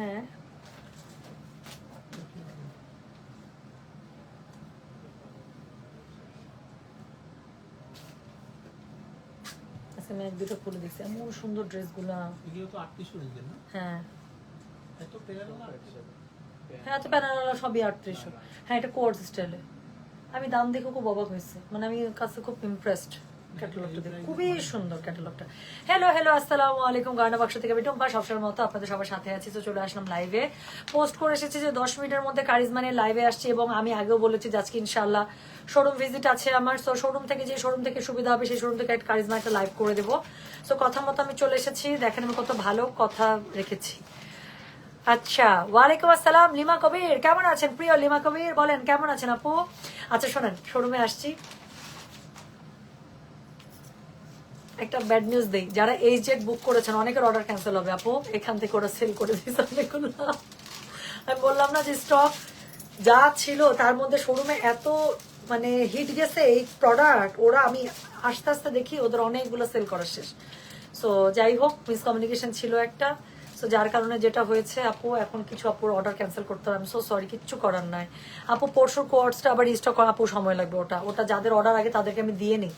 হ্যাঁ। আচ্ছা আমি এক দুটো খুলে দেখছি। এমন সুন্দর ড্রেসগুলা। এগুলো তো আটত্রিশশো রেঞ্জের না? হ্যাঁ। এত হ্যাঁ তো প্যানারোলা সবই আটত্রিশশো হ্যাঁ এটা স্টাইলে। আমি দাম দেখে খুব অবাক হয়েছে। মানে আমি কাছে খুব ইমপ্রেসড ক্যাটালগটা খুবই সুন্দর ক্যাটালগটা হ্যালো হ্যালো আলাইকুম। গায়না বাক্স থেকে সবসময়ের মতো আপনাদের সবার সাথে আছি। তো চলে আসলাম লাইভে পোস্ট করে এসেছি যে দশ মিনিটের মধ্যে লাইভে এবং আমি আগেও বলেছি আজকে ইনশাল্লাহ শোরুম ভিজিট আছে আমার। শোরুম থেকে যে শোরুম থেকে সুবিধা হবে, সেই শোরুম থেকে একটা কারিজমা একটা লাইভ করে দেবো। সো কথা মতো আমি চলে এসেছি। দেখেন আমি কত ভালো কথা রেখেছি। আচ্ছা ওয়ালাইকুম আসসালাম, লিমা কবির। কেমন আছেন? প্রিয় লিমা কবির, বলেন, কেমন আছেন আপু? আচ্ছা শোনেন শোরুমে আসছি। একটা ব্যাড নিউজ দেই। যারা এই জেট বুক করেছেন, অনেকের অর্ডার ক্যান্সেল হবে। আপু, এখান থেকে ওরা সেল করে দিয়েছে অনেকগুলো। আমি বললাম না যে স্টক যা ছিল, তার মধ্যে শোরুমে এত মানে হিট গেছে এই প্রোডাক্ট ওরা আমি আস্তে আস্তে দেখি ওদের অনেকগুলো সেল করা শেষ। সো যাই হোক মিসকমিউনিকেশন ছিল একটা। সো যার কারণে যেটা হয়েছে, আপু, এখন কিছু আপুর অর্ডার ক্যান্সেল করতে হবে। আমি সো সরি কিচ্ছু করার নাই। আপু, পরশুর কোয়ার্সটা আবার রিস্টক করা আপু, সময় লাগবে ওটা। ওটা যাদের অর্ডার আগে, তাদেরকে আমি দিয়ে নিই।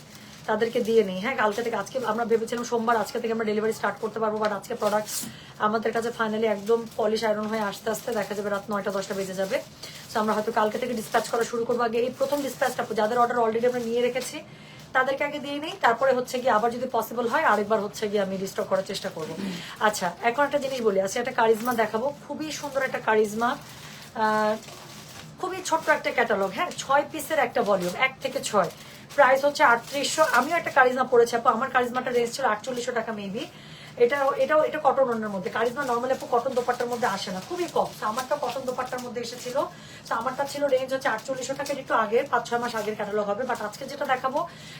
তাদেরকে দিয়ে নিই। হ্যাঁ কালকে থেকে আজকে আমরা ভেবেছিলাম সোমবার আজকে থেকে আমরা ডেলিভারি স্টার্ট করতে পারব বাট আজকে প্রোডাক্ট আমাদের কাছে ফাইনালি একদম পলিশ আয়রন হয়ে আস্তে আস্তে দেখা যাবে রাত নয়টা দশটা বেজে যাবে। সো আমরা হয়তো কালকে থেকে ডিসপ্যাচ করা শুরু করব। আগে এই প্রথম ডিসপ্যাচটা যাদের অর্ডার অলরেডি আমরা নিয়ে রেখেছি, তাদেরকে আগে দিয়ে নিই, তারপরে হচ্ছে গিয়ে আবার যদি পসিবল হয়, আরেকবার হচ্ছে গিয়ে আমি রিস্টক করার চেষ্টা করব। আচ্ছা এখন একটা জিনিস বলি আচ্ছা একটা কারিজমা দেখাবো। খুবই সুন্দর একটা কারিজমা খুবই ছোট্ট একটা ক্যাটালগ হ্যাঁ ছয় পিসের একটা ভলিউম এক থেকে ছয়। প্রাইস হচ্ছে আটত্রিশশো। আমিও একটা কারিজমা পড়েছি, আপু। আমার কারিজমাটা রেঞ্জ ছিল আটচল্লিশশো টাকা মেবি এটা, এটাও, এটা কটন অন্যের মধ্যে। কারিজমা নর্মালি আপু কটন দোপাট্টার মধ্যে আসে না, খুবই কম। তো আমারটা কটন দোপাট্টার মধ্যে এসেছিল। তো আমারটা ছিল রেঞ্জ হচ্ছে আটচল্লিশশো টাকার, একটু আগে পাঁচ ছয় মাস আগের ক্যাটালগ হবে। বাট আজকে যেটা দেখাবো,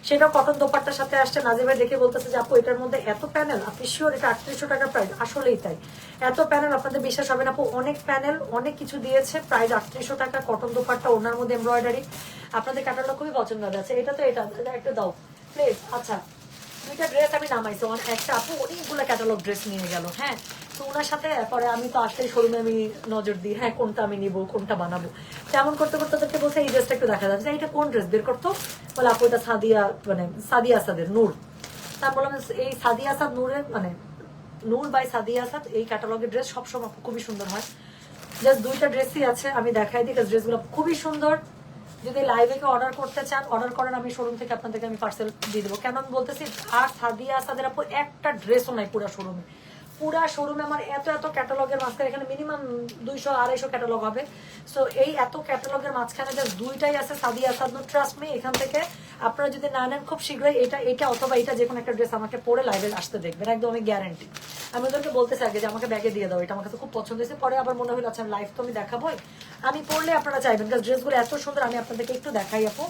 সেটাও কটন দোপাট্টার সাথে আসছে। নাজির ভাই দেখে বলতেছে যে, আপু, এটার মধ্যে এত প্যানেল আপনি শিওর এটা আটত্রিশশো টাকার প্রাইস আসলেই তাই। এত প্যানেল আপনাদের বিশ্বাস হবে না, আপু, অনেক প্যানেল অনেক কিছু দিয়েছে। প্রাইস আটত্রিশশো টাকা কটন দোপাট্টা ওনার মধ্যে এমব্রয়ডারি আপনাদের ক্যাটালগ খুবই পছন্দ আছে এটা তো এটা এটা একটু দাও। প্লিজ আচ্ছা। দুইটা ড্রেস আমি নামাইছি। আমার একটা আপু, অনেকগুলো ক্যাটালগ ড্রেস নিয়ে গেল হ্যাঁ? তো ওনার সাথে পরে আমি তো আসলেই শোরুমে আমি নজর দিই হ্যাঁ কোনটা আমি নিবো, কোনটা বানাবো। তেমন করতে করতে তোকে বলছে, এই ড্রেসটা একটু দেখা যাচ্ছে এটা কোন ড্রেস বের করতো? বলে, আপু, এটা সাদিয়া মানে সাদিয়া আসাদের, নূর। তা বললাম, এই সাদিয়া আসাদ নূরের মানে নূর বাই সাদিয়া আসাদ, এই ক্যাটালগের ড্রেস সবসময় খুবই সুন্দর হয়। জাস্ট দুইটা ড্রেসই আছে, আমি দেখাই দিই ড্রেসগুলো খুবই সুন্দর। যদি লাইভে কেউ অর্ডার করতে চান অর্ডার করেন আমি শোরুম থেকে আপনাদেরকে আমি পার্সেল দিয়ে দেবো। কেন আমি বলতেছি, আর সাদিয়া সাদের আপু একটা ড্রেসও নাই পুরো শোরুমে পুরা শোরুমে আমার এত এত ক্যাটালগের মাঝখানে, এখানে মিনিমাম দুইশো আড়াইশো ক্যাটালগ হবে। সো এই এত ক্যাটালগের মাঝখানে জাস্ট দুইটাই আছে সাদিয়া আসাদ ট্রাস্ট মি এখান থেকে আপনারা যদি না নেন, খুব শীঘ্রই এটা এটা অথবা এটা যে কোনো একটা ড্রেস আমাকে পরে লাইভে আসতে দেখবেন, একদম আমি গ্যারান্টি আমি ওদেরকে বলতেছি আগে যে, আমাকে ব্যাগে দিয়ে দাও, এটা আমার খুব পছন্দ হয়েছে। পরে আবার মনে হলো আচ্ছা লাইভ তো আমি দেখাবোই। আমি পরলে আপনারা চাইবেন, কারণ ড্রেসগুলো এত সুন্দর, আমি আপনাদেরকে একটু দেখাই আপু।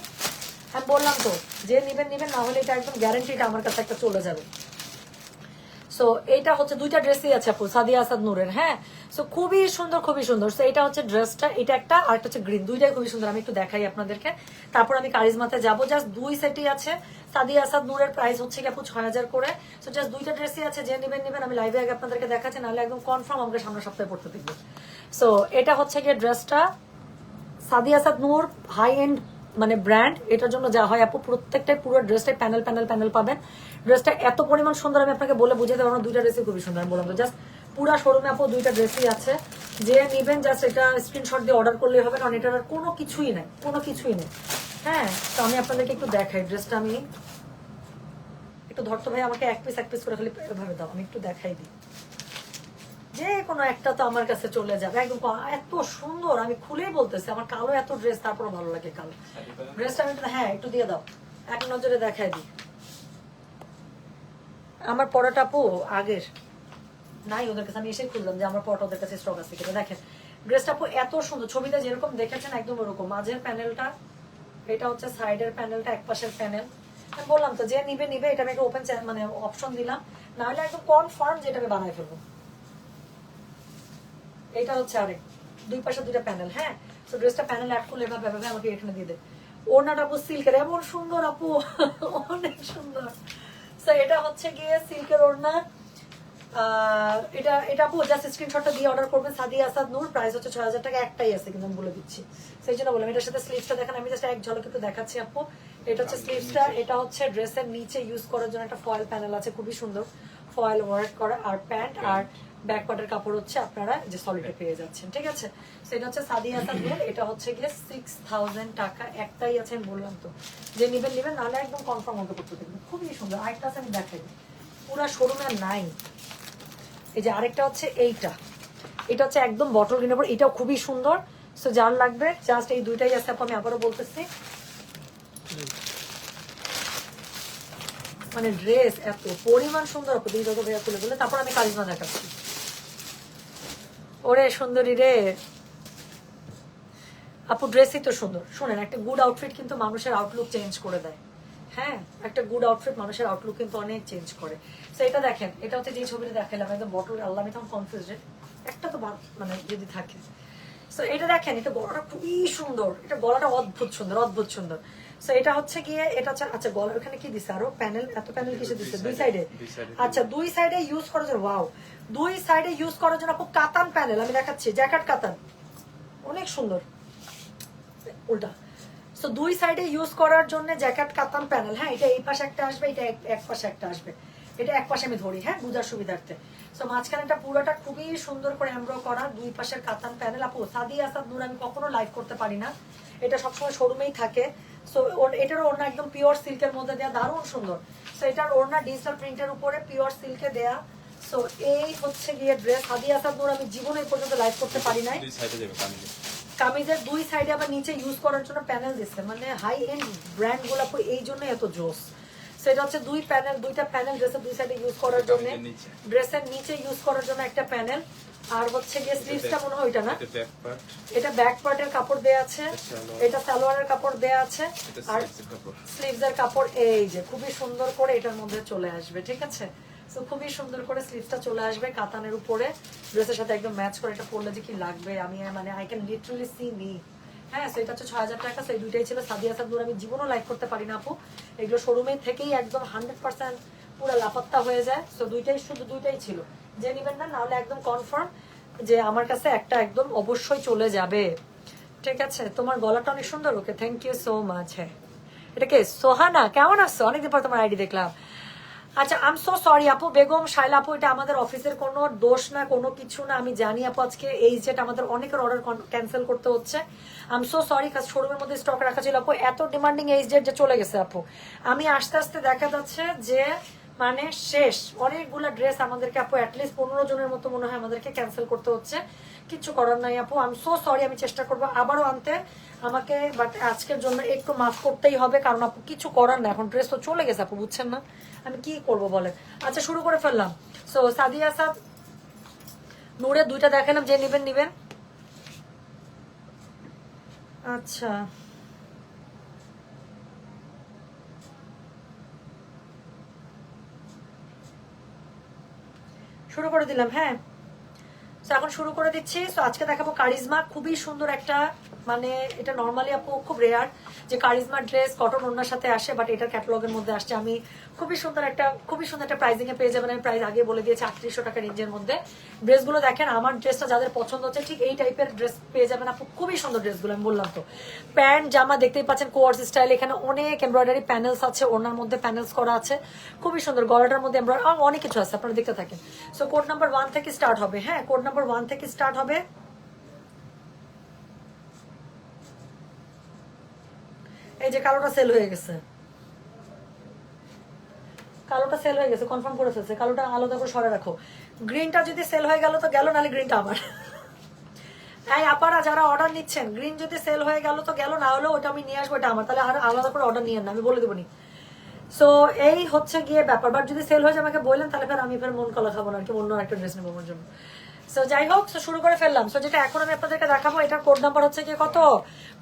আমি বললাম তো, যে নিবেন নিবেন, না হলে এটা একদম গ্যারান্টিটা আমার কাছে একটা চলে যাবে। সো এটা হচ্ছে দুইটা ড্রেসই আছে আপু, সাদিয়া আসাদ নূরের হ্যাঁ? সো খুবই সুন্দর খুবই সুন্দর। সো এটা হচ্ছে ড্রেসটা এটা একটা, আর একটা হচ্ছে গ্রিন দুইটাই খুবই সুন্দর, আমি একটু দেখাই আপনাদেরকে। তারপর আমি কারিজমাতে যাব জাস্ট দুই সেটই আছে। সাদিয়া আসাদ নূরের প্রাইস হচ্ছে কি আপু ছয় হাজার করে। সো জাস্ট দুইটা ড্রেসই আছে, যে নেবেন নেবেন, আমি লাইভে আগে আপনাদেরকে দেখাচ্ছি, নাহলে একদম কনফার্ম আমাকে সামনে সপ্তাহে পড়তে দেখব। সো এটা হচ্ছে গিয়ে ড্রেসটা সাদিয়া আসাদ নূর হাই এন্ড মানে ব্র্যান্ড এটার জন্য যা হয় আপু প্রত্যেকটাই পুরো ড্রেসটাই প্যানেল প্যানেল প্যানেল পাবেন। ড্রেসটা এত পরিমাণ সুন্দর আমি আপনাকে বলে পারব না, দুইটা ড্রেসই খুবই সুন্দর বললাম তো। জাস্ট পুরা শোরুমে আপু দুইটা ড্রেসই আছে। যে নিবেন জাস্ট এটা স্ক্রিনশট দিয়ে অর্ডার করলেই হবে কারণ এটার কোনো কিছুই নেই কোনো কিছুই নেই। হ্যাঁ তো আমি আপনাদেরকে একটু দেখাই ড্রেসটা আমি একটু ধরতো ভাই আমাকে এক পিস এক পিস করে খালি এভাবে দাও আমি একটু দেখাই দিই। যে কোনো একটা তো আমার কাছে চলে যাবে। একদম এত সুন্দর, আমি খুলেই বলতেছি, আমার কালো এত ড্রেস তারপরে ভালো লাগে কালো। ড্রেসটা আমি হ্যাঁ একটু দিয়ে দাও। এক নজরে দেখাই দিই। আমার পরাটা আপু আগের। নাই ওদের কাছে, আমি এসে খুললাম যে আমার পরটা ওদের কাছে স্টক আছে কিনা। দেখেন ড্রেসটা আপু এত সুন্দর। ছবিতে যেরকম দেখেছেন, একদম ওরকম। মাঝের প্যানেলটা এটা হচ্ছে সাইডের প্যানেলটা এক পাশের প্যানেল আমি বললাম তো, যে নিবে নিবে, এটা আমি একটা ওপেন মানে অপশন দিলাম। না হলে একদম কনফার্ম যেটা আমি বানাই ফেলব। এটা হচ্ছে আরেক। দুই পাশে দুইটা প্যানেল হ্যাঁ? তো ড্রেসটা প্যানেল অ্যাড করলে এভাবে এভাবে আমাকে এখানে দিয়ে দে। ওড়নাটা আপু সিল্কের এমন সুন্দর আপু অনেক সুন্দর। তো এটা হচ্ছে গিয়ে সিল্কের ওড়না। এটা এটা আপু জাস্ট স্ক্রিনশটটা দিয়ে অর্ডার করবেন। সাদি আসাদ নূর প্রাইস হচ্ছে ছয় হাজার টাকা একটাই আছে কিন্তু আমি বলে দিচ্ছি। সেই জন্য বললাম এটার সাথে স্লিভসটা দেখেন আমি জাস্ট এক ঝলক একটু দেখাচ্ছি আপু। এটা হচ্ছে স্লিভসটা এটা হচ্ছে ড্রেসের নিচে ইউজ করার জন্য একটা ফয়েল প্যানেল আছে খুবই সুন্দর। ফয়েল ওয়ার্ক করা আর প্যান্ট। আর ব্যাক পার্টের কাপড় হচ্ছে আপনারা যে সলিডে পেয়ে যাচ্ছেন, ঠিক আছে? সেটা হচ্ছে সাদি আসাদ নূর এটা হচ্ছে গিয়ে সিক্স থাউজেন্ড টাকা, একটাই আছে আমি বললাম তো। যে নিবেন নিবেন, নাহলে একদম কনফার্ম হতে করতে দেখবেন। খুবই সুন্দর, আরেকটা আছে আমি দেখাই। পুরা শোরুমে নাই। এই যে আরেকটা হচ্ছে এইটা। এটা হচ্ছে একদম বটল গ্রিনের উপর, এটাও খুবই সুন্দর। সো যার লাগবে জাস্ট এই দুইটাই আছে আমি আবারও বলতেছি। মানে ড্রেস এত পরিমাণ সুন্দর, আপু দিদি যত ভাইয়া খুলে তারপর আমি কারিজমা দেখাচ্ছি। ওরে সুন্দরী রে। আপু ড্রেসই তো সুন্দর। শোনেন একটা গুড আউটফিট কিন্তু মানুষের আউটলুক চেঞ্জ করে দেয়। হ্যাঁ একটা গুড আউটফিট মানুষের আউটলুক কিন্তু অনেক চেঞ্জ করে। তো এটা দেখেন এটা হচ্ছে যে ছবিটা দেখালাম একদম বটল আল্লাহ আমি তখন কনফিউজড একটা তো মানে যদি থাকে। তো এটা দেখেন এটা গলাটা খুবই সুন্দর। এটা গলাটা অদ্ভুত সুন্দর অদ্ভুত সুন্দর। তো এটা হচ্ছে গিয়ে এটা হচ্ছে আচ্ছা গলার ওখানে কি দিছে আরও? প্যানেল এত প্যানেল কিসে দিছে? দুই সাইডে। আচ্ছা দুই সাইডে ইউজ করা জন্য ওয়াও দুই সাইডে ইউজ করার জন্য আপু কাতান প্যানেল আমি দেখাচ্ছি জ্যাকেট কাতান। অনেক সুন্দর। উল্টা। সো দুই সাইডে ইউজ করার জন্য জ্যাকেট কাতান প্যানেল হ্যাঁ এটা এই পাশে একটা আসবে, এটা এক- পাশে একটা আসবে। এটা এক পাশে আমি ধরি হ্যাঁ বুঝার সুবিধার্থে। সো মাঝখানেটা পুরোটা খুবই সুন্দর করে এমব্রো করা, দুই পাশের কাতান প্যানেল আপু সাদি আসাদ নূর আমি কখনো লাইভ করতে পারি না। এটা সবসময় শোরুমেই থাকে। সো এটারও ওড়না একদম পিওর সিল্কের মধ্যে দেওয়া দারুণ সুন্দর। সো এটার ওড়না ডিজিটাল প্রিন্টের উপরে পিওর সিল্কে দেয়া। সো এই হচ্ছে গিয়ে ড্রেস নূর আমি জীবনে পর্যন্ত লাইভ করতে পারি নাই। কামিজের দুই সাইডে আবার নিচে ইউজ করার জন্য প্যানেল দিচ্ছে। মানে হাই এন্ড ব্র্যান্ডগুলো এই জন্য এত জোস সেটা হচ্ছে দুই প্যানেল দুইটা প্যানেল ড্রেসের দুই সাইডে ইউজ করার জন্য। ড্রেসের নিচে। ইউজ করার জন্য একটা প্যানেল আর হচ্ছে গিয়ে স্লিভসটা মনে হয় ওইটা না? এটা ব্যাক পার্টের কাপড় দেয়া আছে। এটা সালোয়ারের কাপড় দেয়া আছে। আর স্লিভস এর কাপড় এই যে খুবই সুন্দর করে এটার মধ্যে চলে আসবে ঠিক আছে? তো খুবই সুন্দর করে চলে আসবে কাতানের উপরে। ড্রেসের সাথে একদম ম্যাচ করে এটা যে কি লাগবে। আমি মানে I can literally see me হ্যাঁ so এটা হচ্ছে ছয় হাজার টাকা। দুইটাই ছিল সাদিয়া সাদুর। আমি জীবনও লাইক করতে পারি না আপু। এগুলো থেকেই একদম হান্ড্রেড পার্সেন্ট পুরো লাপাত্তা হয়ে যায়। তো দুইটাই শুধু দুইটাই ছিল। যে নিবেন না, নাহলে একদম কনফার্ম যে আমার কাছে একটা একদম অবশ্যই চলে যাবে। ঠিক আছে, তোমার গলাটা অনেক সুন্দর। Okay thank you so much হ্যাঁ। এটা কে? সোহানা? কেমন আছো? অনেকদিন পর তোমার আইডি দেখলাম। আচ্ছা আম সো সরি আপু, বেগম শাইলা আপু, এটা আমাদের অফিসের কোনো দোষ না, কোনো কিছু না, আমি জানি আপু আজকে এই যেটা আমাদের অনেকের অর্ডার ক্যান্সেল করতে হচ্ছে। আম সো সরি শোরুমের মধ্যে স্টক রাখা ছিল, আপু, এত ডিমান্ডিং এই যে যে চলে গেছে, আপু। আমি আস্তে আস্তে দেখা যাচ্ছে যে মানে শেষ। অনেকগুলা ড্রেস আমাদেরকে আপু অ্যাটলিস্ট পনেরো জনের মতো মনে হয় আমাদেরকে ক্যান্সেল করতে হচ্ছে। কিচ্ছু করার নাই আপু। আমি সো সরি আমি চেষ্টা করব আবারও আনতে। আমাকে বাট আজকের জন্য একটু মাফ করতেই হবে, কারণ আপু কিছু করার না এখন ড্রেস তো চলে গেছে আপু, বুঝছেন না? আমি কি করব বলেন? আচ্ছা শুরু করে ফেললাম। সো সাদিয়া সাদ নূরে দুইটা দেখালাম, যে নিবেন নিবেন। আচ্ছা। শুরু করে দিলাম হ্যাঁ। তো এখন শুরু করে দিচ্ছি। তো আজকে দেখাবো কারিজমা। খুবই সুন্দর একটা মানে এটা নর্মালি আপু, খুব রেয়ার যে কারিজমা ড্রেস কটন ওনার সাথে আসে বাট এটার ক্যাটালগের মধ্যে আসছে। আমি খুবই সুন্দর একটা, খুবই সুন্দর একটা প্রাইজিং এ পেয়ে যাবেন। আমি প্রাইস আগে বলে দিয়েছি, আটত্রিশশো টাকা রেঞ্জের মধ্যে। ড্রেসগুলো দেখেন, আমার ড্রেসটা যাদের পছন্দ হচ্ছে, ঠিক এই টাইপের ড্রেস পেয়ে যাবেন আপু। খুবই সুন্দর ড্রেসগুলো আমি বললাম তো। প্যান্ট জামা দেখতেই পাচ্ছেন কোয়ার্স স্টাইল এখানে অনেক এমব্রয়ডারি প্যানেলস আছে ওনার মধ্যে প্যানেলস করা আছে। খুবই সুন্দর, গলাটার মধ্যে এমব্রয়ডারি অনেক কিছু আছে, আপনারা দেখতে থাকেন। সো কোড নাম্বার ওয়ান থেকে স্টার্ট হবে হ্যাঁ? কোড নাম্বার ওয়ান থেকে স্টার্ট হবে। এই যে কালোটা সেল হয়ে গেছে। কালোটা সেল হয়ে গেছে কনফার্ম করে ফেলছে। কালোটা আলাদা করে সরে রাখো। গ্রিনটা যদি সেল হয়ে গেল তো গেল গ্রিনটা আবার। যারা অর্ডার নিচ্ছেন গ্রিন যদি সেল হয়ে গেল তো গেল, না হলেও ওটা আমি নিয়ে আসব, এটা আমার। তাহলে আর আলাদা করে অর্ডার নিয়ে না, আমি বলে দেবো নি। সো এই হচ্ছে গিয়ে ব্যাপার। বাট যদি সেল হয়ে যায়, আমাকে বললেন, তাহলে ফের আমি ফের মন কলা খাব না, আর কি অন্য একটা ড্রেস নেব আমার জন্য। সো যাই হোক so শুরু করে ফেললাম। সো যেটা এখন আমি আপনাদেরকে দেখাবো, এটা কোড নাম্বার হচ্ছে গিয়ে কত?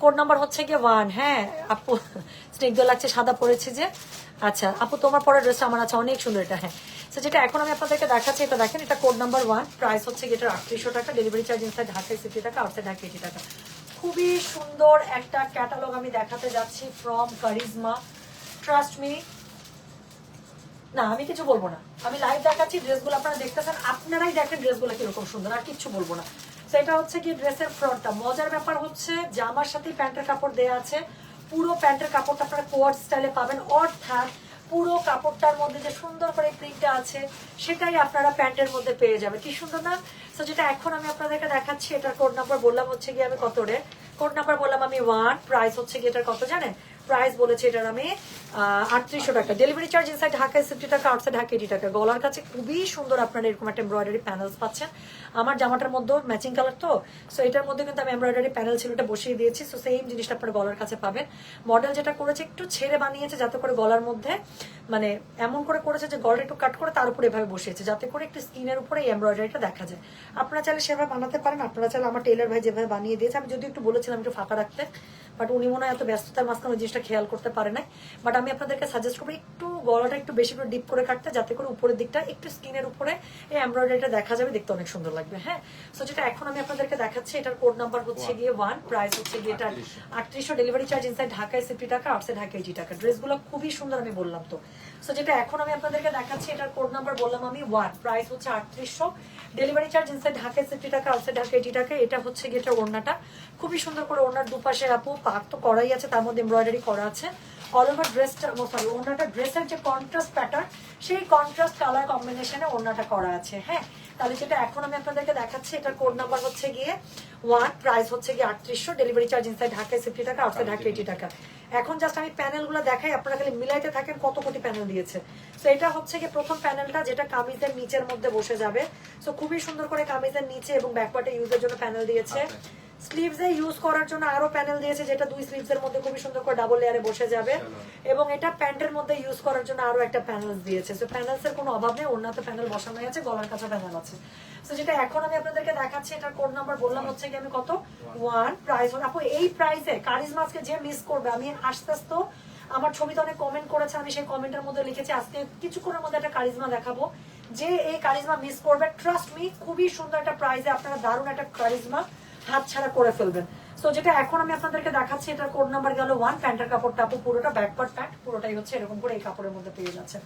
কোড নাম্বার হচ্ছে গিয়ে ওয়ান হ্যাঁ আপু, স্নিগ্ধ লাগছে, সাদা পরেছে যে। আচ্ছা আপু, তোমার পরের ড্রেসটা আমার আছে, অনেক সুন্দর এটা হ্যাঁ। সো যেটা এখন আমি আপনাদেরকে দেখাচ্ছি, এটা দেখেন, এটা কোড নাম্বার ওয়ান প্রাইস হচ্ছে গিয়ে এটার আটত্রিশশো টাকা ডেলিভারি চার্জ ইনসাইড ঢাকায় সিক্সটি টাকা আউটসাইড ঢাকা এইটি টাকা। খুবই সুন্দর একটা ক্যাটালগ আমি দেখাতে যাচ্ছি ফ্রম কারিজমা ট্রাস্ট মি না, আমি কিছু বলব না। আমি লাইভ দেখাচ্ছি ড্রেসগুলো আপনারা দেখতেছেন, আপনারাই দেখেন ড্রেসগুলো কীরকম সুন্দর, আর কিচ্ছু বলব না। সেটা হচ্ছে কি ড্রেসের ফ্রন্টটা মজার ব্যাপার হচ্ছে, জামার সাথে প্যান্টের কাপড় দেয়া আছে। পুরো প্যান্টের কাপড়টা আপনারা কোয়ার্ড স্টাইলে পাবেন, অর্থাৎ পুরো কাপড়টার মধ্যে যে সুন্দর করে প্রিন্টটা আছে, সেটাই আপনারা প্যান্টের মধ্যে পেয়ে যাবেন। কি সুন্দর না? তো যেটা এখন আমি আপনাদেরকে দেখাচ্ছি, এটার কোড নাম্বার বললাম হচ্ছে গিয়ে আমি কত রে? কোড নাম্বার বললাম আমি ওয়ান প্রাইস হচ্ছে গিয়ে এটার কত জানেন? প্রাইস বলেছে এটার আমি আটত্রিশশো টাকা। ডেলিভারি চার্জ ইনসাইড ঢাকায় সিফটি টাকা আউটসাইড ঢাকা এইটি টাকা। গলার কাছে খুবই সুন্দর আপনারা এরকম একটা এমব্রয়ডারি প্যানেলস পাচ্ছেন। আমার জামাটার মধ্যে ম্যাচিং কালার তো সো এটার মধ্যে কিন্তু আমি এমব্রয়ডারি প্যানেল ছিল এটা বসিয়ে দিয়েছি সো সেম জিনিসটা আপনার গলার কাছে পাবেন। মডেল যেটা করেছে একটু ছেড়ে বানিয়েছে যাতে করে গলার মধ্যে মানে এমন করে করেছে যে গলাটা একটু কাট করে তার উপরে এভাবে বসিয়েছে, যাতে করে একটু স্কিনের উপরে এই এমব্রয়ডারিটা দেখা যায়। আপনারা চাইলে সেভাবে বানাতে পারেন, আপনারা চাইলে আমার টেলার ভাই যেভাবে বানিয়ে দিয়েছে, আমি যদি একটু বলেছিলাম একটু ফাঁকা রাখতে বাট উনি মনে হয় এত ব্যস্ততার মাঝখানে ওই জিনিসটা খেয়াল করতে পারে নাই। বাট আমি আপনাদেরকে সাজেস্ট করব একটু গলাটা একটু বেশি করে ডিপ করে কাটতে যাতে করে উপরের দিকটা একটু স্কিনের উপরে এই এমব্রয়ডারিটা দেখা যাবে দেখতে অনেক সুন্দর লাগবে হ্যাঁ? সো যেটা এখন আমি আপনাদেরকে দেখাচ্ছি এটার কোড নাম্বার হচ্ছে গিয়ে ওয়ান প্রাইস হচ্ছে গিয়ে এটা আটত্রিশশো। ডেলিভারি চার্জ ইনসাইড ঢাকায় সিফটি টাকা আউটসাইড ঢাকা এইটি টাকা। ড্রেসগুলো খুবই সুন্দর আমি বললাম তো। সো যেটা এখন আমি আপনাদেরকে দেখাচ্ছি এটার কোড নাম্বার বললাম আমি ওয়ান প্রাইস হচ্ছে আটত্রিশশো। ডেলিভারি চার্জ ইনসাইড ঢাকায় সিফটি টাকা আউটসাইড ঢাকায় এইটি টাকা এটা হচ্ছে গিয়ে এটা ওড়নাটা। খুবই সুন্দর করে ওড়নার দুপাশে আপু, পাক তো করাই আছে, তার মধ্যে এমব্রয়ডারি করা আছে। অল ওভার ড্রেসটা সরি ওড়নাটা ড্রেসের যে কন্ট্রাস্ট প্যাটার্ন সেই কন্ট্রাস্ট কালার কম্বিনেশনে ওড়নাটা করা আছে হ্যাঁ? তাহলে যেটা এখন আমি আপনাদেরকে দেখাচ্ছি, এটার কোড নাম্বার হচ্ছে গিয়ে ওয়ান প্রাইস হচ্ছে গিয়ে আটত্রিশশো ডেলিভারি চার্জ ইনসাইড ঢাকায় সিফটি টাকা আউটসাইড ঢাকা এইটি টাকা। এখন জাস্ট আমি প্যানেলগুলো দেখাই, আপনারা খালি মিলাইতে থাকেন কত কোটি প্যানেল দিয়েছে। তো এটা হচ্ছে গিয়ে প্রথম প্যানেলটা যেটা কামিজের নিচের মধ্যে বসে যাবে। তো খুবই সুন্দর করে কামিজের নিচে এবং ব্যাকপার্টে ইউজের জন্য প্যানেল দিয়েছে। স্লিভসে ইউজ করার জন্য আরও প্যানেল দিয়েছে যেটা দুই স্লিভস এর মধ্যে খুবই সুন্দর করে ডাবল লেয়ারে বসে যাবে। এবং এটা প্যান্টের মধ্যে ইউজ করার জন্য আরও একটা প্যানেল দিয়েছে। তো প্যানেলস এর কোনো অভাব নেই অন্যতে প্যানেল বসানো আছে গলার কাছে প্যানেল আছে। তো যেটা এখন আমি আপনাদেরকে দেখাচ্ছি এটার কোড নাম্বার বললাম হচ্ছে কি আমি কত? ওয়ান প্রাইস আপু এই প্রাইসে কারিজমা আজকে যে মিস করবে আমি আস্তে আস্তে আমার ছবিতে অনেক কমেন্ট করেছে আমি সেই কমেন্টের মধ্যে লিখেছি আজকে কিছুক্ষণের মধ্যে একটা কারিজমা দেখাবো। যে এই কারিজমা মিস করবে ট্রাস্ট মি খুবই সুন্দর একটা প্রাইসে আপনারা দারুণ একটা কারিজমা হাত ছাড়া করে ফেলবেন। তো যেটা এখন আমি আপনাদেরকে দেখাচ্ছি, এটার কোড নাম্বার গেল ওয়ান প্যান্টের কাপড়টা আপু পুরোটা ব্যাকপার্ট প্যান্ট পুরোটাই হচ্ছে এরকম করে এই কাপড়ের মধ্যে পেয়ে যাচ্ছে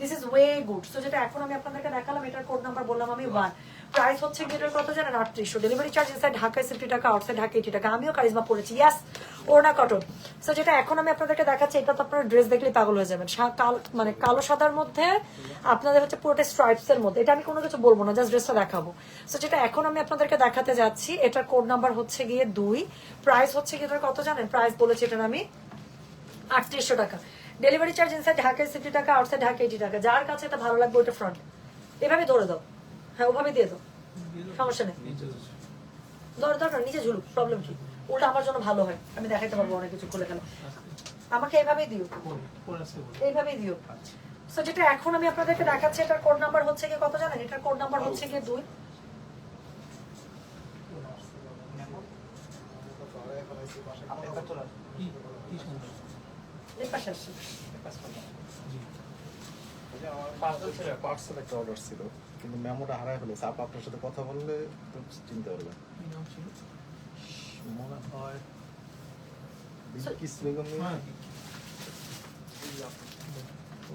this is way good so যেটা এখন আমি আপনাদেরকে দেখালাম, এটার কোড নাম্বার বললাম আমি ওয়ান প্রাইস হচ্ছে গেটের কত জানেন, আটত্রিশশো। ডেলিভারি চার্জ ইনসাইড ঢাকায় সিফটি টাকা আউটসাইড ঢাকা এইটি টাকা। আমিও কারিজমা পড়েছি। ইয়াস ওড়না কটন সো যেটা এখন আমি আপনাদেরকে দেখাচ্ছি, এটা তো আপনারা ড্রেস দেখলেই পাগল হয়ে যাবেন। মানে কালো সাদার মধ্যে আপনাদের হচ্ছে পুরোটা স্ট্রাইপস এর মধ্যে। এটা আমি কোনো কিছু বলব না জাস্ট ড্রেসটা দেখাবো। সো যেটা এখন আমি আপনাদেরকে দেখাতে যাচ্ছি, এটার কোড নাম্বার হচ্ছে গিয়ে দুই। প্রাইস হচ্ছে গিয়ে কত জানেন? প্রাইস বলেছি এটার আমি, আটত্রিশশো টাকা। ডেলিভারি চার্জ ইনসাইড ঢাকায় সিফটি টাকা আউটসাইড ঢাকা এইটি টাকা। যার কাছে এটা ভালো লাগবে, ওটা ফ্রন্ট এভাবে ধরে দাও। হ্যাঁ ওভাবে দিয়ে দাও। সমস্যা নেই। ধর ধর নিচে ঝুলুক প্রবলেম কি? ওটা আমার জন্য ভালো হয়। আমি দেখাতে পারব অনেক কিছু খুলে গেলে আমাকে এইভাবেই দিও। এইভাবেই দিও। আচ্ছা। সো যেটা এখন আমি আপনাদেরকে দেখাচ্ছি এটার কোড নাম্বার হচ্ছে কি কত জানেন? এটার কোড নাম্বার হচ্ছে কি দুই। কি কি সুন্দর এর পাশে আসছে জি পার্সেল একটা অর্ডার ছিল কিন্তু মেমোটা হারায় ফেলেছে। আপ আপনার সাথে কথা বললে তো চিনতে পারবেন। কি নাম ছিল? মনে হয় কিস বেগম হ্যাঁ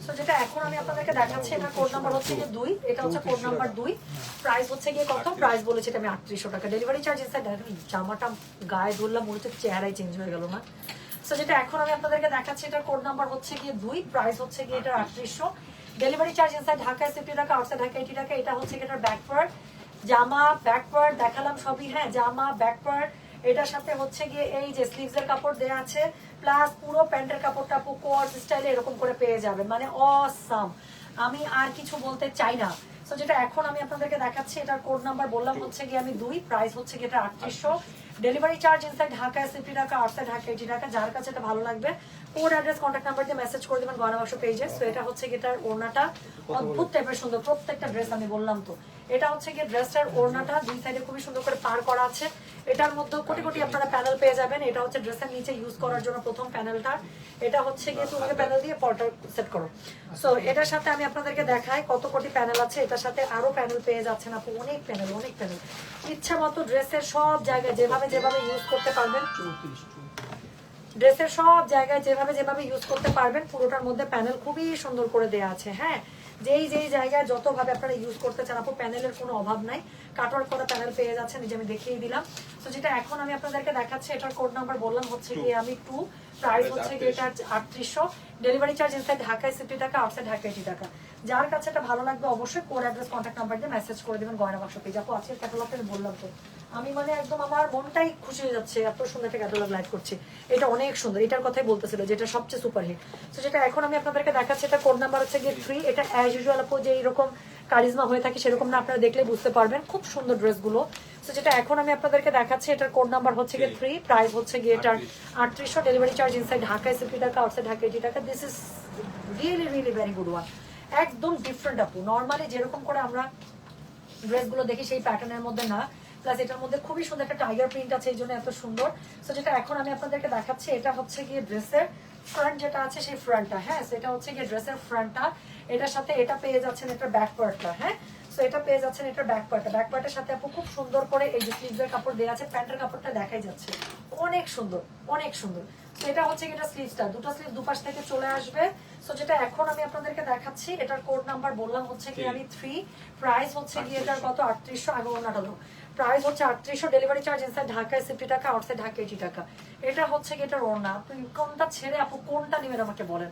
সো যেটা এখন আমি আপনাদেরকে দেখাচ্ছি এটা কোড নাম্বার হচ্ছে গিয়ে দুই এটা হচ্ছে কোড নাম্বার দুই। প্রাইস হচ্ছে গিয়ে কত? প্রাইস বলেছে এটা আমি আটত্রিশশো টাকা। ডেলিভারি চার্জ ইনসাইড জামাটা গায়ে ধরলাম মনে হচ্ছে চেহারাই চেঞ্জ হয়ে গেল না। সো যেটা এখন আমি আপনাদেরকে দেখাচ্ছি এটার কোড নাম্বার হচ্ছে গিয়ে দুই প্রাইস হচ্ছে গিয়ে এটা আটত্রিশশো। ডেলিভারি চার্জ ইনসাইড ঢাকায় সিফটি টাকা আউটসাইড ঢাকা এইটি টাকা এটা হচ্ছে এটার ব্যাকওয়ার্ড জামা ব্যাকওয়ার্ড দেখালাম সবই হ্যাঁ জামা ব্যাকওয়ার্ড এটার সাথে হচ্ছে গিয়ে এই যে স্লিভস এর কাপড় দেওয়া আছে প্লাস পুরো প্যান্টের কাপড়টা কোয়ার্স স্টাইলে এরকম করে পেয়ে যাবে মানে অসাম আমি আর কিছু বলতে চাই না। তো যেটা এখন আমি আপনাদেরকে দেখাচ্ছি এটার কোড নাম্বার বললাম হচ্ছে গিয়ে আমি দুই প্রাইস হচ্ছে গিয়ে এটা আটত্রিশশো। Delivery charge inside Dhaka sixty টাকা আউটসাইড ঢাকা এইটি টাকা যার কাছে এটা ভালো লাগবে কোড অ্যাড্রেস কন্ট্যাক্ট নাম্বার দিয়ে মেসেজ করে দেবেন গয়না বাক্স পেজে তো এটা হচ্ছে গিয়ে এটার ওড়নাটা অদ্ভুত টাইপের সুন্দর। প্রত্যেকটা ড্রেস আমি বললাম তো। এটা হচ্ছে গিয়ে ড্রেসটার ওড়নাটা দুই সাইডে খুবই সুন্দর করে পার করা আছে। এটার মধ্যে কোটি কোটি আপনারা প্যানেল পেয়ে যাবেন। এটা হচ্ছে ড্রেসের নিচে ইউজ করার জন্য প্রথম প্যানেলটা এটা হচ্ছে গিয়ে তুমি প্যানেল দিয়ে পরটা সেট করো। সো এটার সাথে আমি আপনাদেরকে দেখাই কত কোটি প্যানেল আছে। এটার সাথে আরও প্যানেল পেয়ে যাচ্ছেন আপু অনেক প্যানেল অনেক প্যানেল ইচ্ছা মতো ড্রেসের সব জায়গায় যেভাবে যেভাবে ইউজ করতে পারবেন। চৌত্রিশ। ড্রেসের সব জায়গায় যেভাবে যেভাবে ইউজ করতে পারবেন, পুরোটার মধ্যে প্যানেল খুবই সুন্দর করে দেয়া আছে হ্যাঁ? যেই যেই জায়গায় যতভাবে আপনারা ইউজ করতে চান, আপু প্যানেলের কোনো অভাব নাই। কাটওয়ার্ক করা প্যানেল পেয়ে যাচ্ছেন যে আমি দেখিয়ে দিলাম। তো যেটা এখন আমি আপনাদেরকে দেখাচ্ছি, এটার কোড নাম্বার বললাম হচ্ছে কি আমি টু প্রাইস হচ্ছে কি এটা আটত্রিশশো। ডেলিভারি চার্জ ইনসাইড ঢাকায় সিফটি টাকা আউটসাইড ঢাকা এইটি টাকা। যার কাছে এটা ভালো লাগবে, অবশ্যই কোড অ্যাড্রেস কন্ট্যাক্ট নাম্বার দিয়ে মেসেজ করে দেবেন, গয়না বাক্স পেয়ে যাব। আজকের ক্যাটালগটা আমি বললাম তো। আমি মানে একদম আমার মনটাই খুশি হয়ে যাচ্ছে এত সুন্দর একটা ক্যাটালগ লাইভ করছি। এটা অনেক সুন্দর। এটার কথাই বলতেছিল যেটা সবচেয়ে সুপার হিট তো যেটা এখন আমি আপনাদেরকে দেখাচ্ছি এটা কোড নাম্বার হচ্ছে গিয়ে থ্রি এটা অ্যাজ ইউজুয়াল আপু যে এইরকম কারিজমা হয়ে থাকে সেরকম না আপনারা দেখলে বুঝতে পারবেন। খুব সুন্দর ড্রেসগুলো তো যেটা এখন আমি আপনাদেরকে দেখাচ্ছি এটার কোড নাম্বার হচ্ছে গিয়ে থ্রি প্রাইস হচ্ছে গিয়ে এটার আটত্রিশশো ডেলিভারি চার্জ ইনসাইড ঢাকায় সিফটি টাকা আউটসাইড ঢাকা এইটি টাকা। This is really really very good one একদম ডিফারেন্ট আপু। নর্মালি যেরকম করে আমরা ড্রেসগুলো দেখি সেই প্যাটার্নের মধ্যে না। প্লাস এটার মধ্যে খুবই সুন্দর একটা টাইগার প্রিন্ট আছে এই জন্য এত সুন্দর। সো যেটা এখন আমি আপনাদেরকে দেখাচ্ছি এটা হচ্ছে গিয়ে ড্রেসের ফ্রন্ট যেটা আছে সেই ফ্রন্টটা হ্যাঁ? সেটা হচ্ছে গিয়ে ড্রেসের ফ্রন্টটা এটার সাথে এটা পেয়ে যাচ্ছেন এটার ব্যাক পার্টটা হ্যাঁ? সো এটা পেয়ে যাচ্ছেন এটার ব্যাক পার্টটা ব্যাক পার্টের সাথে আপু খুব সুন্দর করে এই যে স্লিভসের কাপড় দেওয়া আছে প্যান্টের কাপড়টা দেখাই যাচ্ছে। অনেক সুন্দর অনেক সুন্দর। তো এটা হচ্ছে এটা স্লিভসটা দুটো স্লিভ দুপাশ থেকে চলে আসবে। সো যেটা এখন আমি আপনাদেরকে দেখাচ্ছি এটার কোড নাম্বার বললাম হচ্ছে কি? আমি থ্রি প্রাইস হচ্ছে কি এটার কত? আটত্রিশশো আগে ওনাটা প্রাইস হচ্ছে আটত্রিশশো ডেলিভারি চার্জ ইনসাইড ঢাকায় সিফটি টাকা আউটসাইড ঢাকা এইটি টাকা। এটা হচ্ছে কি এটার ওড়না? আপনি কোনটা ছেড়ে আপু কোনটা নেবেন আমাকে বলেন।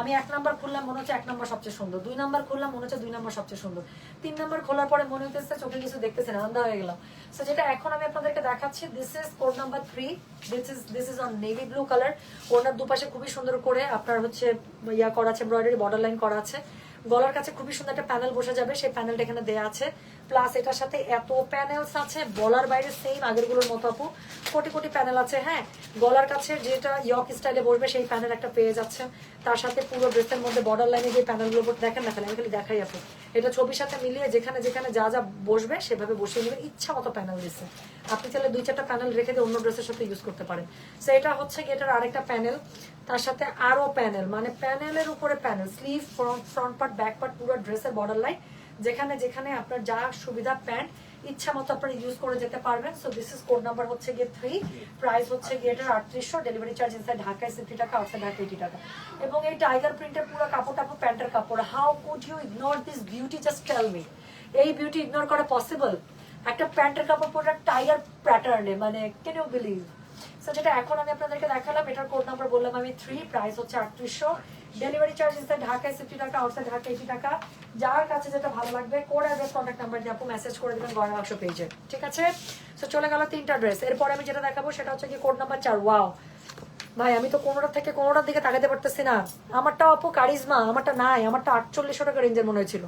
আমি এক নাম্বার খুললাম, মনে হচ্ছে এক নাম্বার সবচেয়ে সুন্দর। দুই নাম্বার খুললাম, মনে হচ্ছে দুই নাম্বার সবচেয়ে সুন্দর। তিন নাম্বার খোলার পরে মনে হতেছে চোখে কিছু দেখতেছে না আন্দা হয়ে গেলাম। সো যেটা এখন আমি আপনাদেরকে দেখাচ্ছি this is code number three this is this is on navy blue colour ওনার দুপাশে খুবই সুন্দর করে আপনার হচ্ছে ইয়া করা আছে এমব্রয়ডারি বর্ডার লাইন করা আছে। গলার কাছে খুবই সুন্দর একটা প্যানেল বসে যাবে, সেই প্যানেলটা এখানে দেওয়া আছে। প্লাস এটার সাথে এত প্যানেলস আছে, বলার বাইরে সেম আগেরগুলোর মতো আপু। কোটি কোটি প্যানেল আছে হ্যাঁ? গলার কাছে যেটা ইয়ক স্টাইলে বসবে, সেই প্যানেল একটা পেয়ে যাচ্ছে তার সাথে পুরো ড্রেসের মধ্যে বর্ডার লাইনে যে প্যানেলগুলো দেখেন না আমি খালি দেখাই আপু। এটা ছবির সাথে মিলিয়ে যেখানে যেখানে যা যা বসবে, সেভাবে বসিয়ে নেবেন। ইচ্ছা মতো প্যানেল দিচ্ছে। আপনি চাইলে দুই চারটা প্যানেল রেখে দিয়ে অন্য ড্রেসের সাথে ইউজ করতে পারেন। সো এটা হচ্ছে এটার আরেকটা প্যানেল তার সাথে আরও প্যানেল মানে প্যানেলের উপরে panel sleeve front front part back part পুরো ড্রেসের বর্ডার লাইন যেখানে যেখানে আপনার যা সুবিধা প্যান্ট, ইচ্ছা মতো আপনারা ইউজ করে যেতে পারবেন। So this is code number হচ্ছে গিয়ে থ্রি প্রাইস হচ্ছে গিয়ে এটার আটত্রিশশো ডেলিভারি চার্জ ইনসাইড ঢাকায় সিফটি টাকা আউটসাইড ঢাকা এইটি টাকা। এবং এই টাইগার প্রিন্টের পুরো কাপড় টাপড় প্যান্টের কাপড়। How could you ignore this beauty just tell me এই বিউটি ইগনোর করা পসিবল একটা প্যান্টের কাপড় পরে টাইগার প্যাটার্নে মানে কেন ইউ বিলিভ সো যেটা এখন আমি আপনাদেরকে দেখালাম, এটার কোড নাম্বার বললাম আমি থ্রি প্রাইস হচ্ছে আটত্রিশশো। ডেলিভারি চার্জ ইনসাইড ঢাকায় সিফটি টাকা আউটসাইড ঢাকা এইটি টাকা। যার কাছে যেটা ভালো লাগবে কোড অ্যাড্রেস কন্ট্যাক্ট নাম্বার দিয়ে আপু মেসেজ করে দেবেন গয়না বাক্স পেজে ঠিক আছে? সো চলে গেল তিনটা ড্রেস এরপর আমি যেটা দেখাবো, সেটা হচ্ছে কি কোড নাম্বার চার। ওয়াও ভাই, আমি তো কোনোটা থেকে কোনোটার দিকে তাকাতে পারতেছি না। আমারটা অপু কারিজমা আমারটা নাই, আমারটা আটচল্লিশশো টাকা রেঞ্জের মনে হয়েছিল।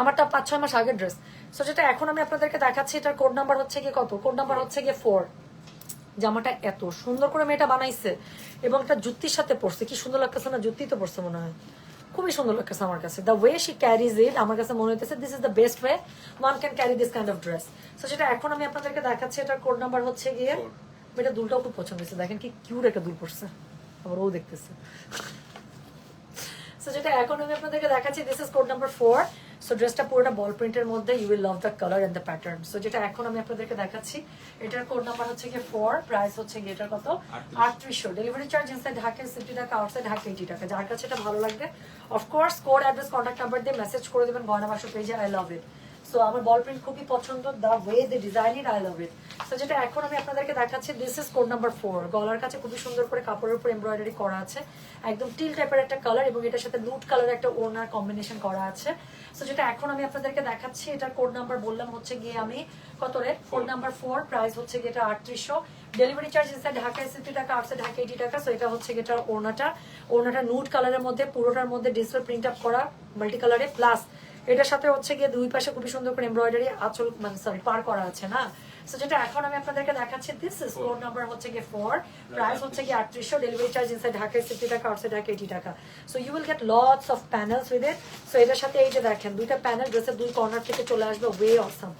আমারটা পাঁচ ছয় মাস আগের ড্রেস সো যেটা এখন আমি আপনাদেরকে দেখাচ্ছি, এটার কোড নাম্বার হচ্ছে গিয়ে কত? কোড নাম্বার হচ্ছে গিয়ে ফোর জামাটা এত সুন্দর করে মেয়েটা বানাইছে এবং একটা জুতির সাথে পড়ছে কি সুন্দর লাগতেছে না? জুতি তো পড়ছে মনে হয়। খুবই সুন্দর লাগতেছে আমার কাছে। The way she carries it আমার কাছে মনে হইতেছে this is the best way one can carry this kind of dress so সেটা এখন আমি আপনাদেরকে দেখাচ্ছি এটার কোড নাম্বার হচ্ছে গিয়ে এটা দুলটাও খুব পছন্দ হয়েছে। দেখেন কি কিউট একটা দুল পড়ছে আবার ও দেখতেছে। সো যেটা এখন আমি আপনাদেরকে দেখাচ্ছি this is code number four so ড্রেসটা পুরোটা বল প্রিন্টের মধ্যে you will love the colour and the pattern so যেটা এখন আমি আপনাদেরকে দেখাচ্ছি এটার কোড নাম্বার হচ্ছে গিয়ে ফোর প্রাইস হচ্ছে গিয়ে এটার কত? আটত্রিশশো। Delivery charge inside Dhaka sixty টাকা আউটসাইড ঢাকা এইটি টাকা। যার কাছে এটা ভালো লাগবে of course code address contact number দিয়ে মেসেজ করে দেবেন গয়না মাসের পেজে আই লাভ ইট সো আমার বল প্রিন্ট খুবই পছন্দ the way they design it I love it so যেটা এখন আমি আপনাদেরকে দেখাচ্ছি this is code number four গলার কাছে খুবই সুন্দর করে কাপড়ের উপর এমব্রয়ডারি করা আছে। একদম টিল টাইপের একটা কালার এবং এটার সাথে নুট কালার একটা ওনার কম্বিনেশন করা আছে। সো যেটা এখন আমি আপনাদেরকে দেখাচ্ছি এটার কোড নাম্বার বললাম হচ্ছে গিয়ে আমি কত রে? কোড নাম্বার ফোর প্রাইস হচ্ছে গিয়ে এটা আটত্রিশশো। Delivery charge inside Dhaka sixty টাকা আটশো ঢাকা এইটি টাকা। সো এটা হচ্ছে গিয়ে এটার ওনাটা ওনাটা নুট কালারের মধ্যে পুরোটার মধ্যে ডিসপ্লে প্রিন্ট আপ করা মাল্টি কালারে প্লাস এটার সাথে হচ্ছে গিয়ে দুই পাশে খুবই সুন্দর করে এমব্রয়ডারি আঁচল মানে সরি পার করা আছে না? সো যেটা এখন আমি আপনাদেরকে দেখাচ্ছি দিস ইজ কোড নাম্বার হচ্ছে গিয়ে ফোর প্রাইস হচ্ছে গিয়ে আটত্রিশশো delivery charge inside Dhaka sixty টাকা আউটসাইড ঢাকা এইটি টাকা। So you will get lots of panels with it so এটার সাথে এই যে দেখেন দুইটা প্যানেল ড্রেসের দুই কর্নার থেকে চলে আসবে ওয়ে অসম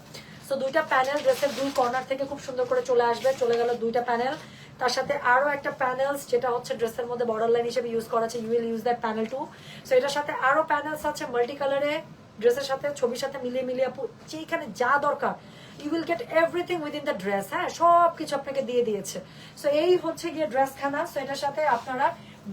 সো দুইটা প্যানেল ড্রেসের দুই কর্নার থেকে খুব সুন্দর করে চলে আসবে চলে গেল দুইটা প্যানেল তার সাথে আরও একটা প্যানেলস যেটা হচ্ছে ড্রেসের মধ্যে বর্ডার লাইন হিসেবে ইউজ করা আছে you will use that panel too so এটার সাথে আরও প্যানেলস আছে মাল্টি কালারে ড্রেসের সাথে, ছবির সাথে মিলিয়ে মিলিয়ে আপু যেখানে যা দরকার you will get everything within the dress হ্যাঁ? সব কিছু আপনাকে দিয়ে দিয়েছে। সো এই হচ্ছে গিয়ে ড্রেস খানা। সো এটার সাথে আপনারা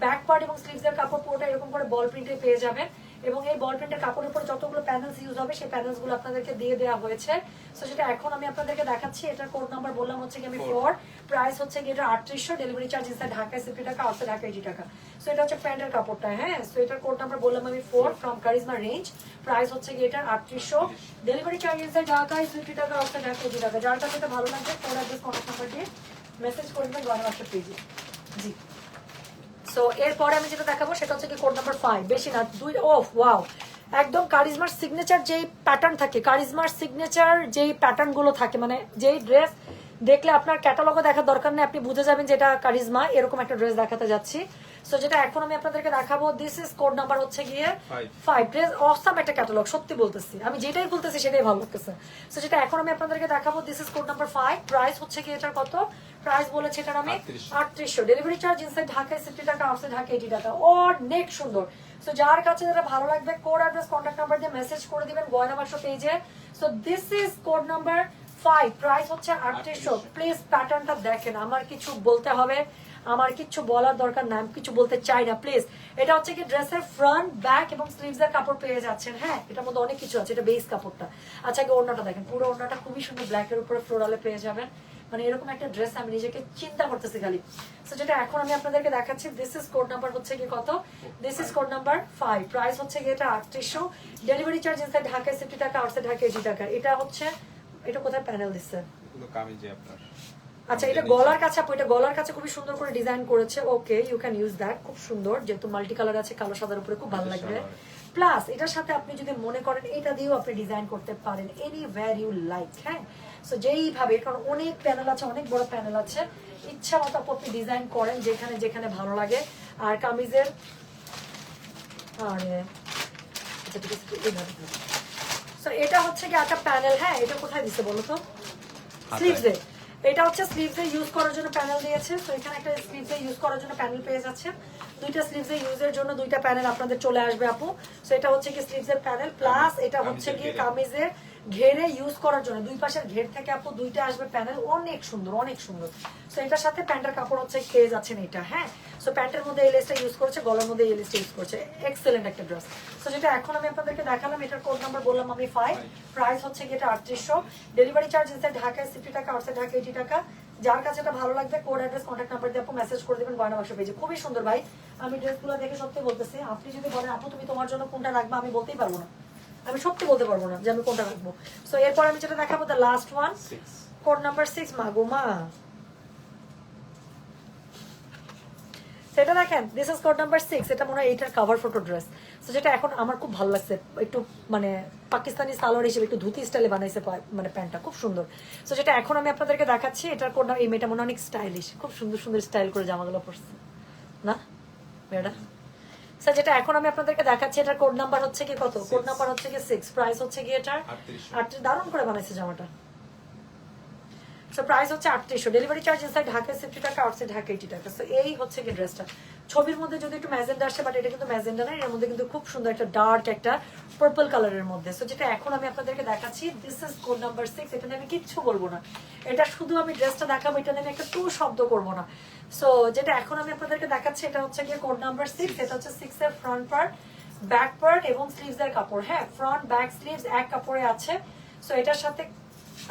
ব্যাক পার্ট এবং স্লিভস এর কাপড় পুরোটা এরকম করে বল প্রিন্টে পেয়ে যাবেন। এবং এই বল প্রিন্টের কাপড়ের উপর যতগুলো প্যানেলস ইউজ হবে সেই প্যানেলসগুলো আপনাদেরকে দিয়ে দেওয়া হয়েছে। সো সেটা এখন আমি আপনাদেরকে দেখাচ্ছি। এটার কোড নাম্বার বললাম হচ্ছে কি আমি ফোর প্রাইস হচ্ছে কি এটা আটত্রিশশো ডেলিভারি চার্জ ইনসাইড ঢাকায় সিফটি টাকা আউটসাইড ঢাকা এইটি টাকা। সো এটা হচ্ছে প্যান্টের কাপড়টা হ্যাঁ? সো এটার কোড নাম্বার বললাম আমি four from charisma range price হচ্ছে কি এটা আটত্রিশশো। ডেলিভারি চার্জ ইনসাইড ঢাকায় সিফটি টাকা আউটসাইড ঢাকা এইটি টাকা। যার কাছে ভালো লাগবে ফোর অ্যাড্রেস কন্ট্যাক্ট নাম্বার দিয়ে মেসেজ করে দেবেন গয়না বাক্স পেজে জি। সো এরপরে আমি যেটা দেখাবো সেটা হচ্ছে কি কোড নাম্বার ফাইভ বেশি না, দুই ও ওয়াও একদম কারিজমার সিগনেচার যেই প্যাটার্ন থাকে, কারিজমার সিগনেচার যেই প্যাটার্নগুলো থাকে মানে যেই ড্রেস দেখলে আপনার ক্যাটালগও দেখার দরকার নেই, আপনি বুঝে যাবেন যে এটা কারিজমা, এরকম একটা ড্রেস দেখাতে যাচ্ছি। সো যেটা এখন আমি আপনাদেরকে দেখাবো দিস ইজ কোড নাম্বার হচ্ছে গিয়ে. ফাইভ ড্রেস অসাম একটা ক্যাটালগ সত্যি বলতেছি। আমি যেটাই বলতেছি সেটাই ভালো লাগতেছে। সো যেটা এখন আমি আপনাদেরকে দেখাবো this is code number five price হচ্ছে কি এটার কত? প্রাইস বলেছে এটার আমি 3800 আটত্রিশশো। ডেলিভারি চার্জ ইনসাইড ঢাকায় সিফটি টাকা আউটসাইড ঢাকা এইটি টাকা অনেক সুন্দর। সো যার কাছে যেটা ভালো লাগবে কোড অ্যাড্রেস কন্ট্যাক্ট নাম্বার দিয়ে মেসেজ করে দিবেন গয়না বাক্স পেজে so this is code number five price হচ্ছে আটত্রিশশো। প্লিজ প্যাটার্নটা দেখেন। আমার কিছু বলতে হবে। আমার কিছু বলার দরকার নাই, আমি কিছু বলতে চাই না প্লিজ এটা হচ্ছে কি ড্রেসের ফ্রন্ট ব্যাক এবং স্লিভস এর কাপড় পেয়ে যাচ্ছেন। হ্যাঁ এটার মধ্যে অনেক কিছু আছে, এটা বেস কাপড়টা। আচ্ছা আগে ওড়নাটা দেখেন। পুরো ওড়নাটা খুবই সুন্দর ব্ল্যাক ব্ল্যাকের উপরে ফ্লোরালে পেয়ে যাবেন। মানে এরকম একটা ড্রেস আমি নিজেকে চিন্তা করতেছি খালি। সো যেটা এখন আমি আপনাদেরকে দেখাচ্ছি দিস ইজ কোড নাম্বার হচ্ছে কি কত? This is code number five price হচ্ছে কি এটা আটত্রিশশো। ডেলিভারি চার্জ ইনসাইড ঢাকায় সিফটি টাকা আউটসাইড ঢাকা এইটি টাকা। এটা হচ্ছে, এটা কোথায় প্যানেল দিচ্ছে? আচ্ছা এটা গলার কাছে আপু এটা গলার কাছে খুবই সুন্দর করে ডিজাইন করেছে। Okay you can use that খুব সুন্দর। যেহেতু মাল্টি কালার আছে কালো সাদার উপরে খুব ভালো লাগবে। প্লাস এটার সাথে আপনি যদি মনে করেন এটা দিয়েও আপনি ডিজাইন করতে পারেন এনি ওয়্যার ইউ লাইক হ্যাঁ? সো যেইভাবে কারণ অনেক প্যানেল আছে অনেক বড় প্যানেল আছে। ইচ্ছা মতো আপু আপনি ডিজাইন করেন যেখানে যেখানে ভালো লাগে। আর কামিজের আরে আচ্ছা ঠিক আছে এইভাবে সো এটা হচ্ছে কি একটা প্যানেল হ্যাঁ? এটা কোথায় দিছে বলো তো? স্লিভসে এটা হচ্ছে স্লিভসে ইউজ করার জন্য প্যানেল দিয়েছে। তো এখানে একটা স্লিভসে ইউজ করার জন্য প্যানেল পেয়ে যাচ্ছে দুইটা স্লিভসে ইউজের জন্য দুইটা প্যানেল আপনাদের চলে আসবে আপু। সো এটা হচ্ছে কি স্লিভসের প্যানেল প্লাস এটা হচ্ছে কি। কামিজের ঘেরে ইউজ করার জন্য। দুই পাশের ঘের থেকে আপু দুইটা আসবে প্যানেল অনেক সুন্দর অনেক সুন্দর। সো এটার সাথে প্যান্টের কাপড় হচ্ছে পেয়ে যাচ্ছেন এটা হ্যাঁ? সো প্যান্টের মধ্যে এই লেসটা ইউজ করেছে, গলার মধ্যে এই লেসটা ইউজ করছে। এক্সেলেন্ট একটা ড্রেস সো যেটা এখন আমি আপনাদেরকে দেখালাম, এটার কোড নাম্বার বললাম আমি ফাইভ প্রাইস হচ্ছে এটা আটত্রিশশো। ডেলিভারি চার্জ ইনসাইড ঢাকায় সিফটি টাকা আউটসাইড ঢাকা এইটি টাকা। যার কাছে এটা ভালো লাগবে কোড অ্যাড্রেস কন্ট্যাক্ট নাম্বার দিয়ে আপু মেসেজ করে দেবেন গয়না বাক্স পেজে খুবই সুন্দর ভাই। আমি ড্রেসগুলো দেখে সত্যি বলতেছি, আপনি যদি বলেন, আপু, তুমি তোমার জন্য কোনটা রাখবা? আমি বলতেই পারব না। আমি সত্যি বলতে পারব না যে আমি কোনটা রাখব। সো এরপর আমি যেটা দেখাবো the last one code number six মা গো মা। সেটা দেখেন this is code number six এটা মনে হয় এইটার কাভার ফটো ড্রেস তো যেটা এখন আমার খুব ভালো লাগছে একটু মানে পাকিস্তানি সালোয়ার হিসেবে একটু ধুতি স্টাইলে বানাইছে মানে প্যান্টটা খুব সুন্দর। তো যেটা এখন আমি আপনাদেরকে দেখাচ্ছি এটার কোড এই মেয়েটা মনে অনেক স্টাইলিশ খুব সুন্দর সুন্দর স্টাইল করে জামাগুলো পরছে। না? মেয়েটা? স্যার যেটা এখন আমি আপনাদেরকে দেখাচ্ছি এটার কোড নাম্বার হচ্ছে কি কত? কোড নাম্বার হচ্ছে কি সিক্স প্রাইস হচ্ছে কি এটার? আটত্রিশশো। দারুণ করে বানাইছে জামাটা। সো প্রাইস হচ্ছে আটত্রিশশো। Delivery charge inside Dhaka sixty টাকা আউটসাইড ঢাকা এইটি টাকা। সো এই হচ্ছে কি ড্রেসটা ছবির মধ্যে যদি একটু ম্যাজেন্ডা আসে বাট এটা কিন্তু ম্যাজেন্ডা না, এর মধ্যে কিন্তু খুব সুন্দর একটা ডার্ক একটা পার্পল কালারের মধ্যে। সো যেটা এখন আমি আপনাদেরকে দেখাচ্ছি this is code number six এটা আমি কিচ্ছু বলব না। এটা শুধু আমি ড্রেসটা দেখাবো, এটা আমি একটা টু শব্দ করব না। সো যেটা এখন আমি আপনাদেরকে দেখাচ্ছি, এটা হচ্ছে গিয়ে কোড নাম্বার সিক্স এটা হচ্ছে সিক্স এর ফ্রন্ট পার্ট ব্যাক পার্ট এবং স্লিভস এর কাপড়। হ্যাঁ ফ্রন্ট ব্যাক স্লিভস এক কাপড়ে আছে। সো এটার সাথে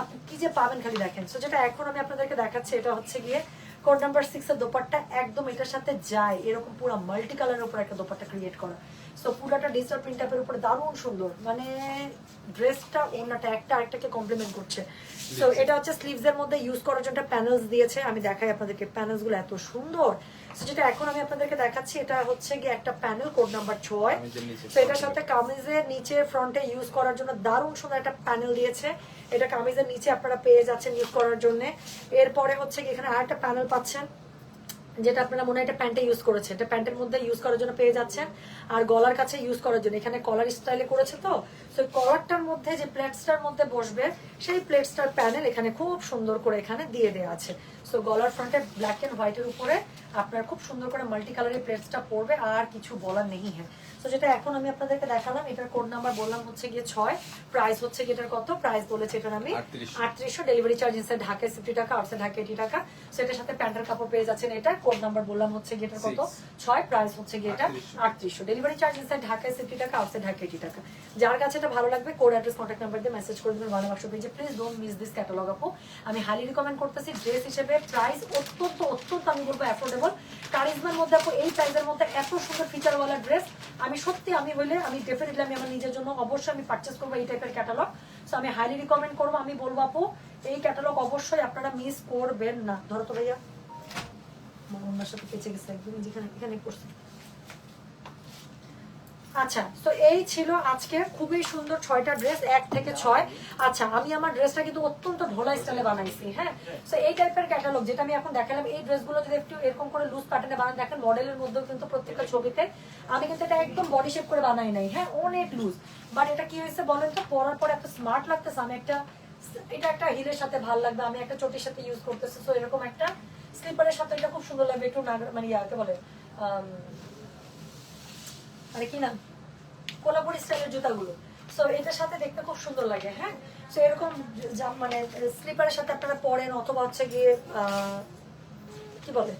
আপনি কি যে পাবেন খালি দেখেন। সো যেটা এখন আমি আপনাদেরকে দেখাচ্ছি, এটা হচ্ছে গিয়ে কোড নাম্বার সিক্স এর দোপাট্টা একদম এটার সাথে যায়। এরকম পুরো মাল্টি কালারের উপর একটা দোপাট্টা ক্রিয়েট করা। সো পুরোটা ডিজিটাল প্রিন্ট উপরে দারুণ সুন্দর। মানে ড্রেসটা ওনাটা একটা আরেকটাকে কমপ্লিমেন্ট করছে। তো এটা হচ্ছে মধ্যে ইউজ করার জন্য প্যানেলস দিয়েছে। আমি দেখাই আপনাদেরকে প্যানেলসগুলো এত সুন্দর। সো যেটা এখন আমি আপনাদেরকে দেখাচ্ছি এটা হচ্ছে গিয়ে একটা প্যানেল কোড নাম্বার ছয়। তো এটার সাথে কামিজের নিচে ফ্রন্টে ইউজ করার জন্য দারুণ সুন্দর একটা প্যানেল দিয়েছে। এটা কামিজের নিচে আপনারা পেয়ে যাচ্ছেন ইউজ করার জন্য। এরপরে হচ্ছে কি এখানে আরেকটা প্যানেল পাচ্ছেন। যেটা আপনারা মনে হয় এটা প্যান্টে ইউজ করেছে। এটা প্যান্টের মধ্যে ইউজ করার জন্য পেয়ে যাচ্ছেন। আর গলার কাছে ইউজ করার জন্য। এখানে কলার স্টাইলে করেছে তো। তো কলারটার মধ্যে যে প্লেটসটার মধ্যে বসবে, সেই প্লেটসটার প্যানেল এখানে খুব সুন্দর করে এখানে দিয়ে দেওয়া আছে। সো গলার ফ্রন্টে ব্ল্যাক এন্ড হোয়াইটের উপরে আপনার খুব সুন্দর করে মাল্টি কালারের প্লেটসটা পড়বে আর কিছু বলার নেই হ্যাঁ তো যেটা এখন আমি আপনাদেরকে দেখালাম এটার কোড নাম্বার বললাম হচ্ছে গিয়ে ছয় প্রাইস হচ্ছে গিয়ে এটার কত? প্রাইস বলেছে এটার আমি 38 আটত্রিশশো। ডেলিভারি চার্জ ইনসাইড ঢাকায় ফিফটি টাকা আউটসাইড ঢাকা এইটি টাকা। সেটার সাথে প্যান্টের কাপড় পেয়ে যাচ্ছেন এটা। কোড নাম্বার বললাম হচ্ছে গিয়ে এটার কত? ছয় প্রাইস হচ্ছে গিয়ে এটা 38 আটত্রিশশো। ডেলিভারি চার্জ ইনসাইড ঢাকায় ফিফটি টাকা আউটসাইড ঢাকা এইটি টাকা। যার কাছে এটা ভালো লাগবে কোড অ্যাড্রেস কন্ট্যাক্ট নাম্বার দিয়ে মেসেজ করে দেবেন ভালোবাসা পেজে please don't miss this catalogue আপু। আমি হাইলি রিকমেন্ড করতেছি ড্রেস হিসেবে প্রাইস অত্যন্ত অত্যন্ত আমি বলব অ্যাফোর্ডেবল কারিজমার মধ্যে আপু, এই প্রাইসের মধ্যে এত সুন্দর ফিচারওয়ালা ড্রেস আমি সত্যি, আমি হইলে আমি ডেফিনেটলি আমি আমার নিজের জন্য অবশ্যই আমি পারচেস করব এই টাইপের ক্যাটালগ সো আমি হাইলি রিকমেন্ড করব, আমি বলব আপু, এই ক্যাটালগ অবশ্যই আপনারা মিস করবেন না। ধরো তো ভাইয়া আমার অন্যার সাথে পেঁচে গেছে, একদম যেখানে এখানে পড়ছে আচ্ছা তো এই ছিল আজকে খুবই সুন্দর ছয়টা ড্রেস এক থেকে ছয়। আচ্ছা আমি আমার ড্রেসটা কিন্তু অত্যন্ত ঢোলা স্টাইলে বানাইছি হ্যাঁ? তো এই টাইপের ক্যাটালগ যেটা আমি এখন দেখালাম এই ড্রেসগুলো যদি একটু এরকম করে লুজ প্যাটার্নে বানান দেখেন মডেলের মধ্যেও কিন্তু প্রত্যেকটা ছবিতে আমি কিন্তু এটা একদম বডি শেপ করে বানাই নাই হ্যাঁ? অনেক লুজ বাট এটা কি হয়েছে বলেন তো? পরার পর এত স্মার্ট লাগতেছে আমি একটা এটা একটা হিলের সাথে ভালো লাগবে আমি একটা চটির সাথে ইউজ করতেছি তো এরকম একটা স্লিপারের সাথে এটা খুব সুন্দর লাগবে একটু মানে ইয়াকে বলে আম, মানে কি নাম? কোলাপুরি স্টাইলের জুতাগুলো। সো এটার সাথে দেখতে খুব সুন্দর লাগে হ্যাঁ? সো এরকম মানে স্লিপারের সাথে আপনারা পরেন অথবা হচ্ছে গিয়ে কি বলে?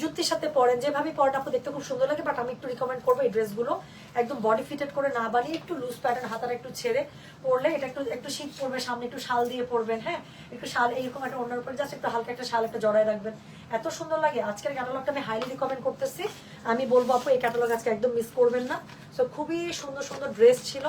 জুতির সাথে পরেন যেভাবে পরেন আপু দেখতে খুব সুন্দর লাগে বাট আমি একটু রিকমেন্ড করব এই ড্রেসগুলো। একদম বডি ফিটেড করে না বানিয়ে একটু লুজ প্যাটার্ন হাতাটা একটু ছেড়ে পরলে এটা একটু একটু শীত পড়বে, সামনে একটু শাল দিয়ে পরবেন হ্যাঁ? একটু শাল, এইরকম একটা অন্যের উপরে জাস্ট একটু হালকা একটা শাল একটা জড়ায় রাখবেন। এত সুন্দর লাগে। আজকের ক্যাটালগটা আমি হাইলি রিকমেন্ড করতেছি। আমি বলব আপু, এই ক্যাটালগ আজকে একদম মিস করবেন না। সো খুবই সুন্দর সুন্দর ড্রেস ছিল।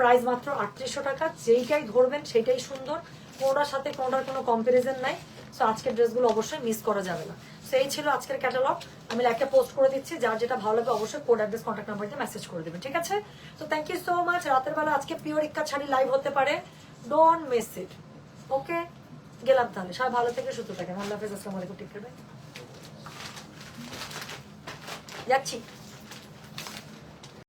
প্রাইস মাত্র আটত্রিশশো টাকা। যেইটাই ধরবেন সেইটাই সুন্দর। কোনোটার সাথে কোনোটার কোনো কম্পারিজন নাই। সো আজকের ড্রেসগুলো অবশ্যই মিস করা যাবে না। সো এই ছিল আজকের ক্যাটালগ আমি লাইকে পোস্ট করে দিচ্ছি, যার যেটা ভালো লাগবে অবশ্যই কোড অ্যাড্রেস কন্ট্যাক্ট নাম্বার দিয়ে মেসেজ করে দেবেন, ঠিক আছে? তো থ্যাংক ইউ সো মাচ রাতের বেলা আজকে পিওর ইক্কা ছাড়ি লাইভ হতে পারে। ডোন্ট মিস ইট ওকে গেলাম তাহলে। সবাই ভালো থেকে, সুস্থ থাকেন আল্লাহ হাফেজ। আসসালামু আলাইকুম। ঠিক যাচ্ছি।